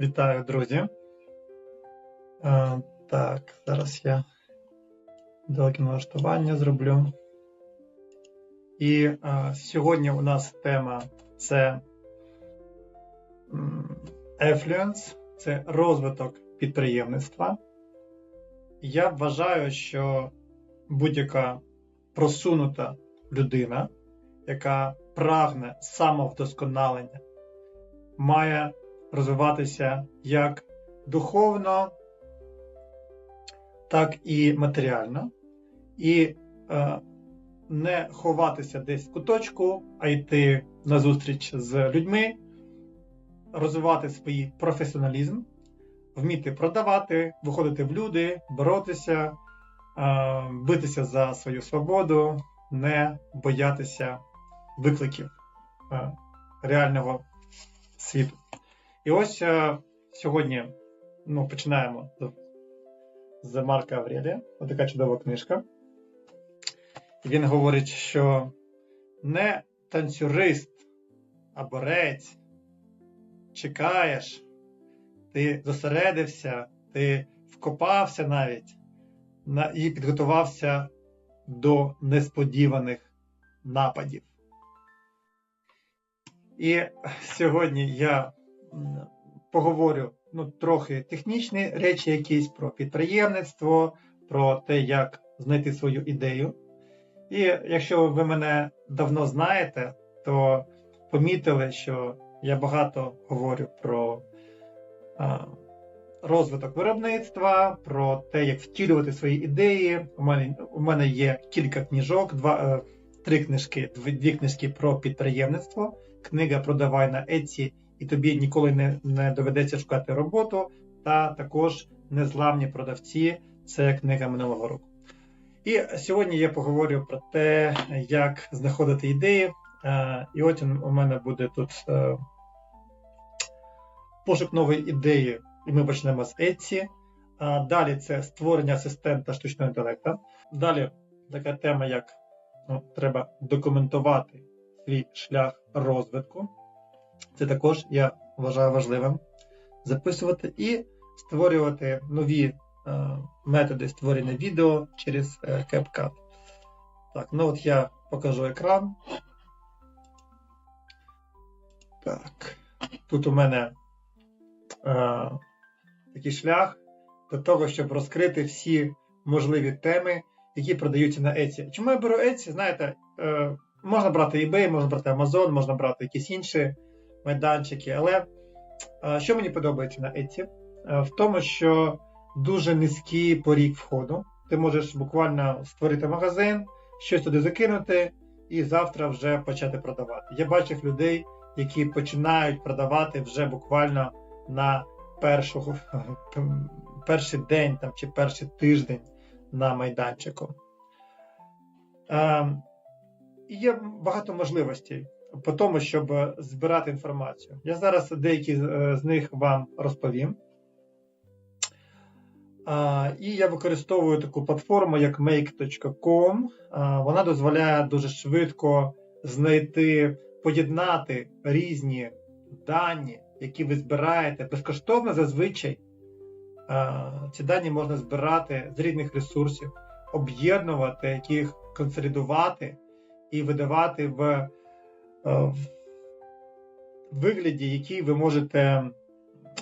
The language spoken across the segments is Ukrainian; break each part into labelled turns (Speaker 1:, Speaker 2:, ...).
Speaker 1: Вітаю, друзі. Е, так, зараз я далеке налаштування зроблю. І е, сьогодні у нас тема це Affluence, це розвиток підприємництва. Я вважаю, що будь-яка просунута людина, яка прагне самовдосконалення, має розвиватися як духовно, так і матеріально, і е, не ховатися десь в куточку, а йти на зустріч з людьми, розвивати свій професіоналізм, вміти продавати, виходити в люди, боротися, е, битися за свою свободу, не боятися викликів е, реального світу. І ось е, сьогодні ну, починаємо з Марка Аврелія. Ось така чудова книжка. Він говорить, що не танцюрист, а борець, чекаєш, ти зосередився, ти вкопався навіть на, і підготувався до несподіваних нападів. І сьогодні я поговорю ну, трохи технічні речі, якісь про підприємництво, про те, як знайти свою ідею. І якщо ви мене давно знаєте, то помітили, що я багато говорю про а, розвиток виробництва, про те, як втілювати свої ідеї. У мене у мене є кілька книжок, два, е, три книжки, дві книжки про підприємництво. Книга Продавай на Etsy і тобі ніколи не, не доведеться шукати роботу, та також незламні продавці це книга минулого року. І сьогодні я поговорю про те, як знаходити ідеї. Е, і от у мене буде тут е, пошук нової ідеї, і ми почнемо з Etsy. Далі це створення асистента штучного інтелекту. Далі така тема, як ну, треба документувати свій шлях розвитку. Це також я вважаю важливим записувати і створювати нові е, методи створення відео через е, CapCut. Так, ну от я покажу екран. Так, тут у мене е, такий шлях до того, щоб розкрити всі можливі теми, які продаються на Etsy. Чому я беру Etsy? Знаєте, е, можна брати eBay, можна брати Amazon, можна брати якісь інші майданчики. Але що мені подобається на Etsy? В тому, що дуже низький поріг входу. Ти можеш буквально створити магазин, щось туди закинути, і завтра вже почати продавати. Я бачив людей, які починають продавати вже буквально на першу, перший день там, чи перший тиждень на майданчику. І є багато можливостей по тому, щоб збирати інформацію. Я зараз деякі е, з них вам розповім. І я використовую таку платформу, як make.com. Вона дозволяє дуже швидко знайти, поєднати різні дані, які ви збираєте безкоштовно зазвичай. Ці дані можна збирати з різних ресурсів, об'єднувати, їх консолідувати і видавати в Е, в вигляді, який ви можете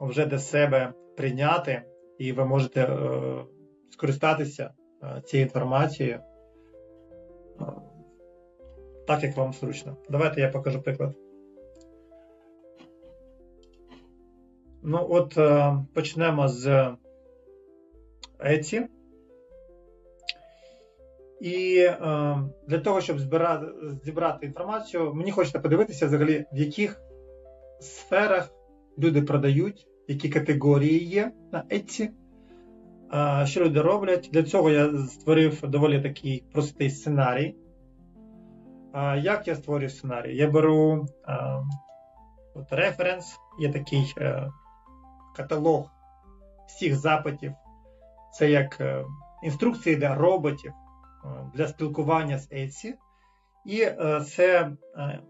Speaker 1: вже для себе прийняти, і ви можете е, скористатися е, цією інформацією так, як вам зручно. Давайте я покажу приклад. Ну, от почнемо з Etsy. І е, для того, щоб збирати, зібрати інформацію, мені хочеться подивитися, взагалі, в яких сферах люди продають, які категорії є на Etsy, е, що люди роблять. Для цього я створив доволі такий простий сценарій. Е, як я створюю сценарій? Я беру е, от референс, є такий е, каталог всіх запитів. Це як е, інструкції для роботів. Е, для спілкування з Etsy. І е, це е,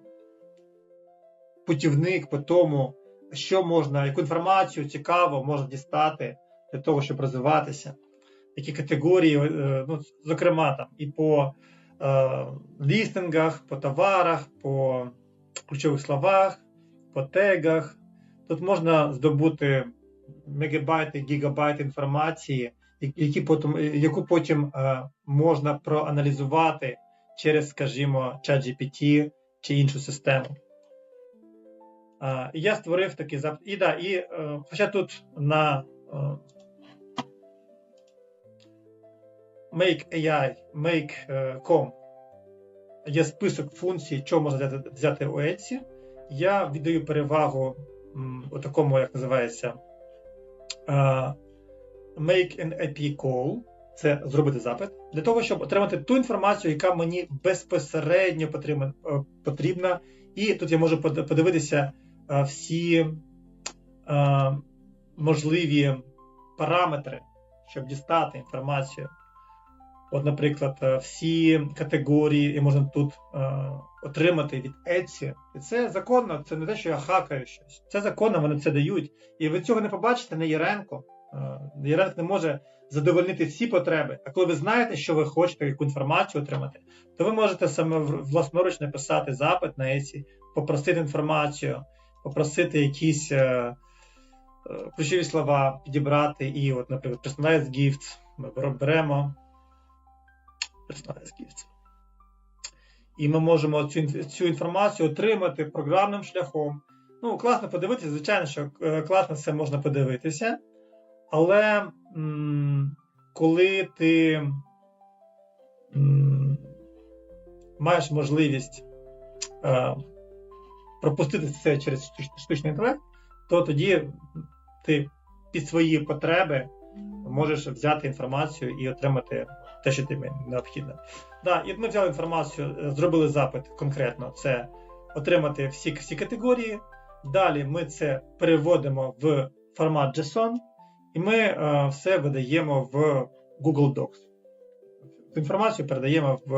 Speaker 1: путівник по тому, що можна, яку інформацію цікаво можна дістати для того, щоб розвиватися, які категорії, ну, зокрема, там і по лістингах, по товарах, по ключових словах, по тегах. Тут можна здобути мегабайти, гігабайти інформації, які потім, яку потім е, можна проаналізувати через, скажімо, ChatGPT чи іншу систему. Е, я створив такий запит. І да, і е, хоча тут на Make AI, Make.com є список функцій, що можна взяти, у Etsy, я віддаю перевагу такому, як називається, Make an API call, це зробити запит, для того, щоб отримати ту інформацію, яка мені безпосередньо потрібна. Е. І тут я можу подивитися uh, всі uh, можливі параметри, щоб дістати інформацію. От, наприклад, е, всі категорії можна тут е, отримати від Etsy. І це законно, це не те, що я хакаю щось. Це законно, вони це дають. І ви цього не побачите на Єренко. Е, Єренко не може задовольнити всі потреби. А коли ви знаєте, що ви хочете, яку інформацію отримати, то ви можете саме власноруч написати запит на Etsy, попросити інформацію, попросити якісь е, е, ключові слова, підібрати. І, от, наприклад, personalized gift ми беремо персональськістю. І ми можемо цю цю інформацію отримати програмним шляхом. Ну, класно подивитися, звичайно, що е, класно все можна подивитися. Але коли ти маєш можливість е, пропустити це через штучний інтелект, то тоді ти під свої потреби можеш взяти інформацію і отримати те, що тобі необхідно. Да, і ми взяли інформацію, е, зробили запит конкретно: це отримати всі всі категорії. Далі ми це переводимо в формат JSON, і ми е, все видаємо в Google Docs. Інформацію передаємо в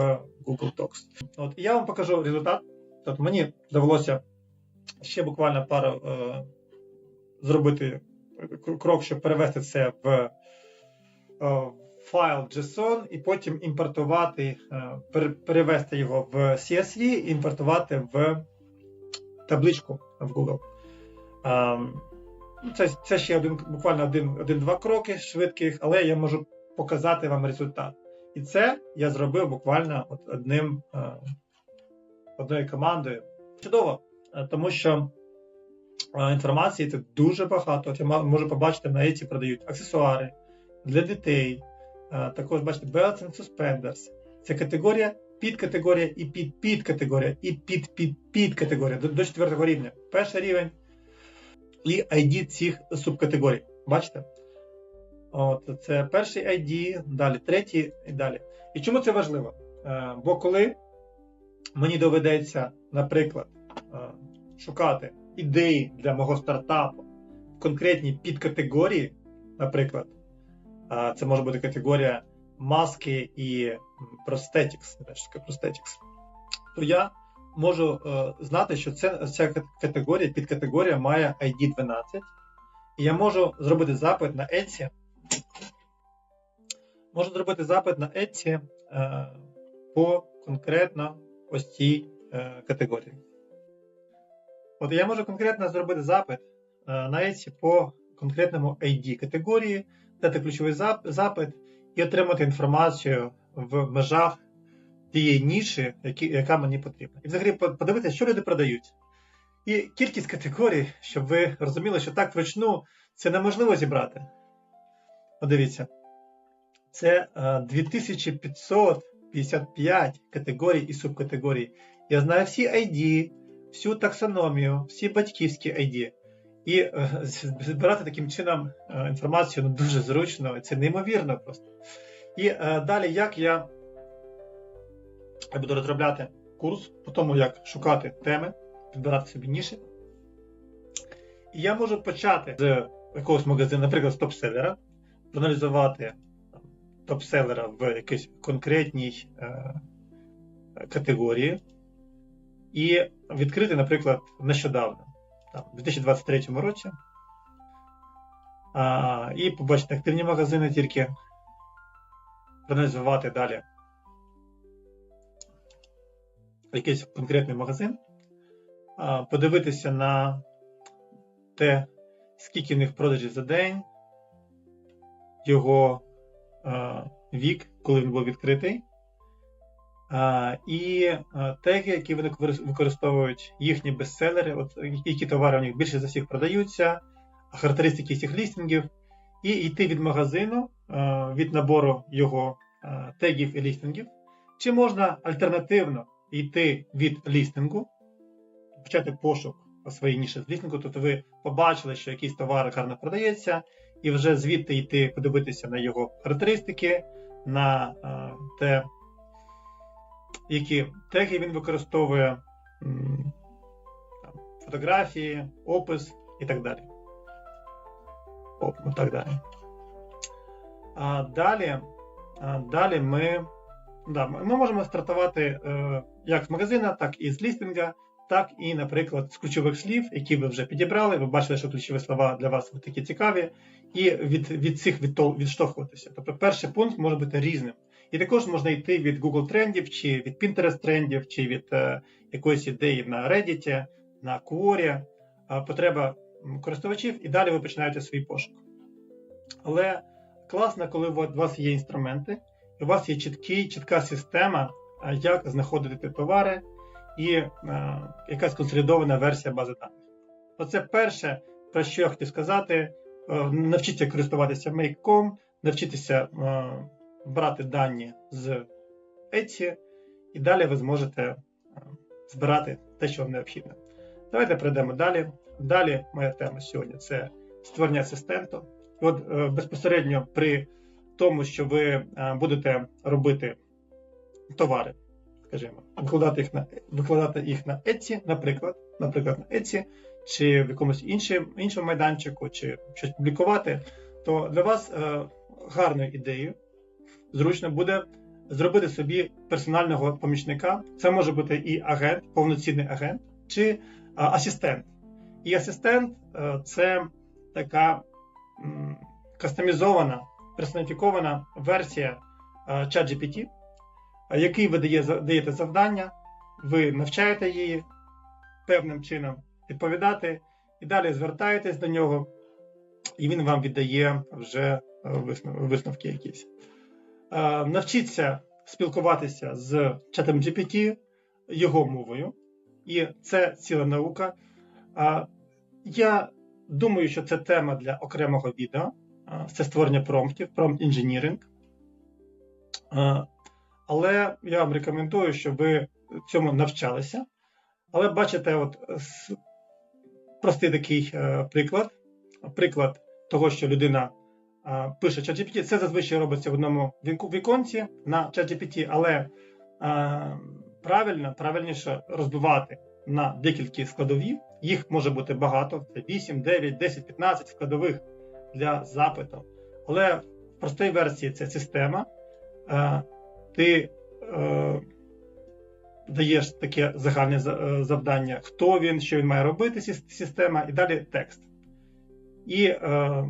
Speaker 1: Google Docs. От, І я вам покажу результат. Тобто Мені довелося ще буквально пару е, зробити крок, щоб перевести це в Е, файл JSON і потім імпортувати, е, перевести його в CSV і імпортувати в табличку в Google. Ну, це це ще один, буквально один-два кроки швидких, але я можу показати вам результат. І це я зробив буквально от одним, е, одною командою. Чудово, тому що інформації це дуже багато. От Я можу побачити, на еті продають аксесуари для дітей. Також бачите, Belts and Suspenders. Це категорія, підкатегорія і під-підкатегорія, і під-під-підкатегорія до, до четвертого рівня. Перший рівень і ID цих субкатегорій. Бачите? От, Це перший ID, далі третій і далі. І чому це важливо? Е, бо коли мені доведеться, наприклад, е, шукати ідеї для мого стартапу в конкретній підкатегорії, наприклад, це може бути категорія маски і простетікс, простетікс, то я можу е, знати, що це, ця категорія, підкатегорія має ID 12, і я можу зробити запит на Etsy. Можу зробити запит на Etsy е, по конкретно ось цій е, категорії. От я можу конкретно зробити запит на Etsy по конкретному ID категорії дати ключовий запит і отримати інформацію в межах тієї ніші, які, яка мені потрібна. І взагалі подивитися, що люди продають. І кількість категорій, щоб ви розуміли, що так вручну це неможливо зібрати. Подивіться, це 2555 категорій і субкатегорій. Я знаю всі ID, всю таксономію, всі батьківські ID. І е, збирати таким чином е, інформацію ну, дуже зручно, це неймовірно просто. І е, далі, як я я буду розробляти курс по тому, як шукати теми, підбирати собі ніші. І я можу почати з якогось магазину, наприклад, з топ-селера, проаналізувати топ-селера в якійсь конкретній е, категорії, і відкрити, наприклад, нещодавно. там, у 2023 році. А, І побачити активні магазини тільки проаналізувати далі якийсь конкретний магазин, подивитися на те, скільки в них продажів за день, його вік, коли він був відкритий. І теги, які вони використовують, їхні бестселери, от які товари у них більше за всіх продаються, характеристики цих лістингів, і йти від магазину, від набору його тегів і лістингів, чи можна альтернативно йти від лістингу, почати пошук своєї ніші з лістингу, тобто ви побачили, що якийсь товар гарно продається, і вже звідти йти подивитися на його характеристики, на а, те які теги він використовує, фотографії, опис і так далі. О, і так далі. А Далі а далі ми да, ми можемо стартувати е, як з магазина, так і з лістинга, так і, наприклад, з ключових слів, які ви вже підібрали. Ви бачили, що ключові слова для вас такі цікаві, і від від цих відштовхуватися. Тобто перший пункт може бути різним. І також можна йти від Google трендів, чи від Pinterest трендів, чи від е, якоїсь ідеї на Reddit, на Quora, е, потреба користувачів, і далі ви починаєте свій пошук. Але класно, коли у вас є інструменти, у вас є чіткий, чітка система, е, як знаходити товари і е, якась консолідована версія бази даних. Оце перше, про що я хотів сказати: е, навчіться користуватися Make.com, навчитися. Е, брати дані з Etsy, і далі ви зможете е, збирати те, що вам необхідно. Давайте перейдемо далі. Далі моя тема сьогодні це створення асистенту. От е, безпосередньо при тому, що ви е, будете робити товари, скажімо, викладати їх на викладати їх на Etsy, наприклад, наприклад, на Etsy, чи в якомусь іншому іншому майданчику, чи щось публікувати, то для вас гарною ідеєю зручно буде зробити собі персонального помічника. Це може бути і агент, повноцінний агент, чи а, асистент. І асистент це така кастомізована, персоніфікована версія ChatGPT, який ви дає, даєте завдання, ви навчаєте її певним чином відповідати, і далі звертаєтесь до нього, і він вам віддає вже висновки якісь. Е, навчіться спілкуватися з чатом GPT його мовою, і це ціла наука. Е, я думаю, що це тема для окремого відео. Е, це створення промптів, промпт інженіринг. Але я вам рекомендую, щоб ви цьому навчалися. Але бачите, от простий такий приклад. Приклад того, що людина пише ChatGPT, це зазвичай робиться в одному віконці на ChatGPT, але правильно, правильніше розбивати на декілька складові. Їх може бути багато: це 8, 9, 10, 15 складових для запиту. Але в простій версії це система. Ти е, даєш таке загальне е, завдання, хто він, що він має робити, система, і далі текст. І е,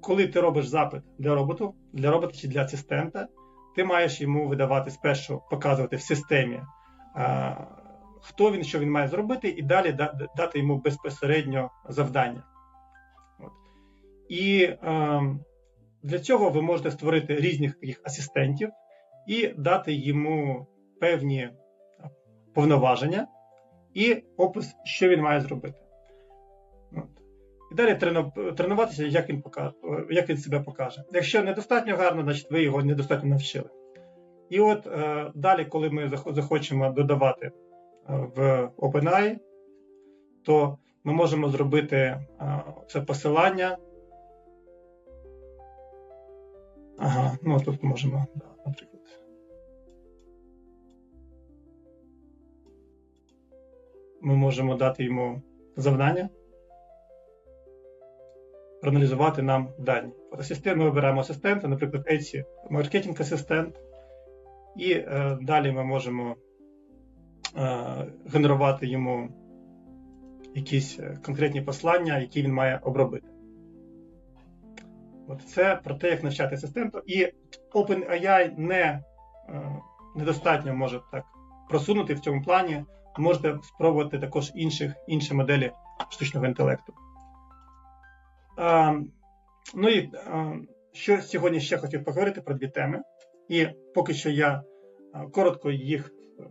Speaker 1: коли ти робиш запит для роботу, для робота чи для асистента, ти маєш йому видавати спершу, показувати в системі, хто він, що він має зробити, і далі дати йому безпосередньо завдання. І а, для цього ви можете створити різних таких асистентів і дати йому певні повноваження і опис, що він має зробити. От. І далі тренуватися, як він покаже, як він себе покаже. Якщо недостатньо гарно, значить ви його недостатньо навчили. І от е, далі, коли ми захочемо додавати е, в OpenAI, то ми можемо зробити е, це посилання. Ага, ну тут можемо, наприклад. Ми можемо дати йому завдання проаналізувати нам дані. Ми вибираємо асистента, наприклад, Etsy маркетинг асистент, і е, далі ми можемо е, генерувати йому якісь е, конкретні послання, які він має обробити. От Це про те, як навчати асистенту. І OpenAI не, е, недостатньо може так просунути в цьому плані. Можете спробувати також інших, інші моделі штучного інтелекту. А, ну і а, що сьогодні ще хотів поговорити про дві теми. І поки що я коротко їх е,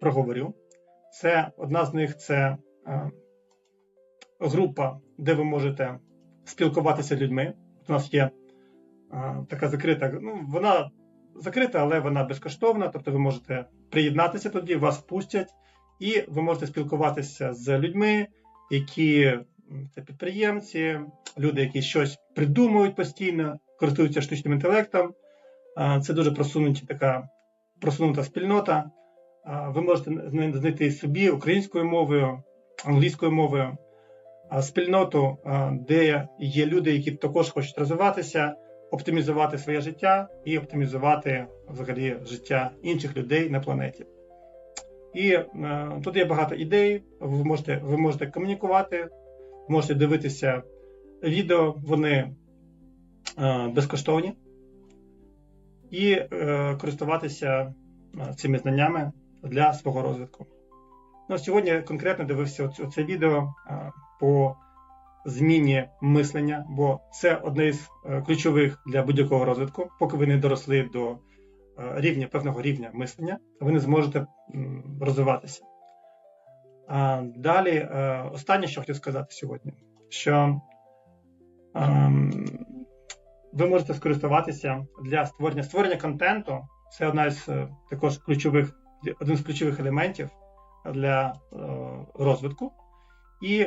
Speaker 1: проговорю. Це одна з них це а, група, де ви можете спілкуватися з людьми. У нас є така закрита, ну, вона закрита, але вона безкоштовна, тобто ви можете приєднатися тоді, вас впустять, і ви можете спілкуватися з людьми, які це підприємці, люди, які щось придумують постійно, користуються штучним інтелектом. Це дуже просунута така просунута спільнота. Ви можете знайти собі українською мовою, англійською мовою спільноту, де є люди, які також хочуть розвиватися, оптимізувати своє життя і оптимізувати взагалі життя інших людей на планеті. І е, тут є багато ідей. Ви можете ви можете комунікувати, можете дивитися відео, вони е, безкоштовні, і е, користуватися цими знаннями для свого розвитку. Ну, Сьогодні конкретно дивився це відео по зміні мислення, бо це одне з е, ключових для будь-якого розвитку, поки ви не доросли до е, рівня певного рівня мислення, ви не зможете розвиватися. А Далі, е, останнє, що хотів сказати сьогодні, що ем, ви можете скористуватися для створення створення контенту. Це одна з також ключових, один з ключових елементів для розвитку. І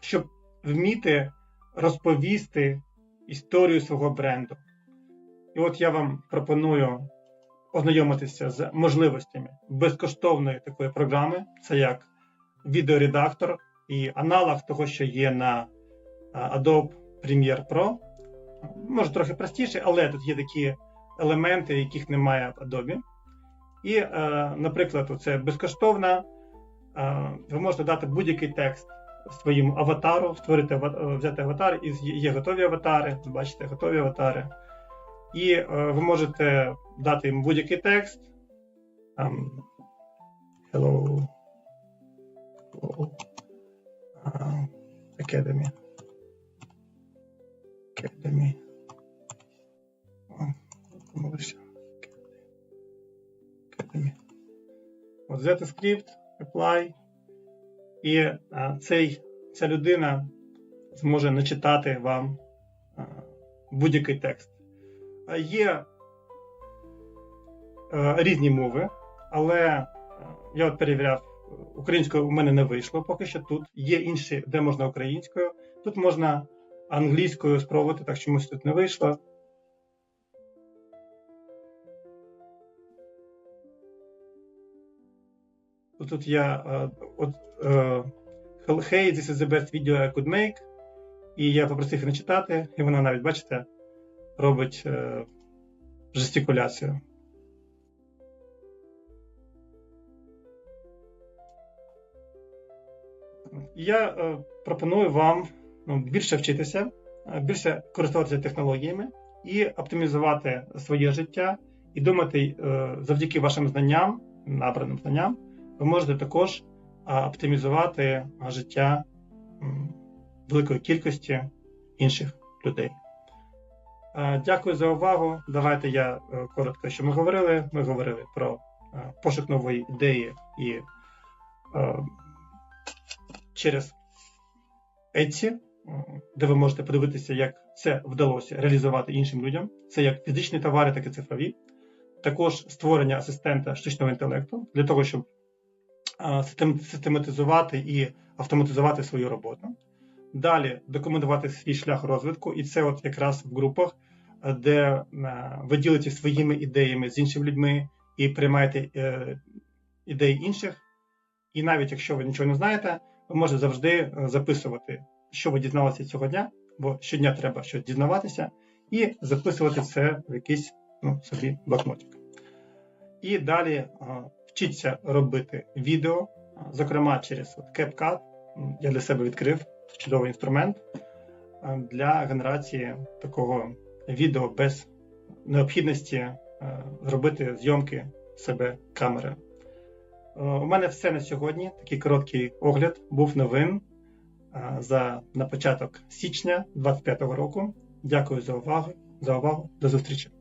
Speaker 1: щоб вміти розповісти історію свого бренду. І от я вам пропоную ознайомитися з можливостями безкоштовної такої програми, це як відеоредактор і аналог того, що є на Adobe Premiere Pro. Може трохи простіше, але тут є такі елементи, яких немає в Adobe. І, е, наприклад, це безкоштовна. Ви можете дати будь-який текст своїм аватару, створити взяти аватар, і є готові аватари, бачите, готові аватари. І е, ви можете дати їм будь-який текст. Um, hello. hello. Uh, Academy. Academy. Academy. От взяти скрипт, apply. І цей, ця людина зможе начитати вам будь-який текст. Є різні мови, але я от перевіряв, українською у мене не вийшло поки що тут. Є інші, де можна українською. Тут можна англійською спробувати, так чомусь тут не вийшло. Тут я от uh, Hey, this is the best video I could make. І я попросив їх начитати, і вона навіть, бачите, робить uh, жестикуляцію. Я пропоную вам ну, більше вчитися, більше користуватися технологіями і оптимізувати своє життя, і думати завдяки вашим знанням, набраним знанням ви можете також оптимізувати життя великої кількості інших людей. Дякую за увагу. Давайте я е, коротко, що ми говорили. Ми говорили про е, пошук нової ідеї і е, через Etsy, де ви можете подивитися, як це вдалося реалізувати іншим людям. Це як фізичні товари, так і цифрові. Також створення асистента штучного інтелекту для того, щоб систематизувати і автоматизувати свою роботу. Далі документувати свій шлях розвитку, і це от якраз в групах, де е, ви ділитеся своїми ідеями з іншими людьми і приймаєте е, ідеї інших. І навіть якщо ви нічого не знаєте, ви можете завжди е, записувати, що ви дізналися цього дня, бо щодня треба щось дізнаватися, і записувати це в якийсь ну, собі блокнотик. І далі вчіться робити відео, Зокрема, через CapCut я для себе відкрив чудовий інструмент е, для генерації такого відео без необхідності е, зробити зйомки себе камери. Е, У мене все на сьогодні. Такий короткий огляд був новин за на початок січня 2025 року. Дякую за увагу. За увагу. До зустрічі.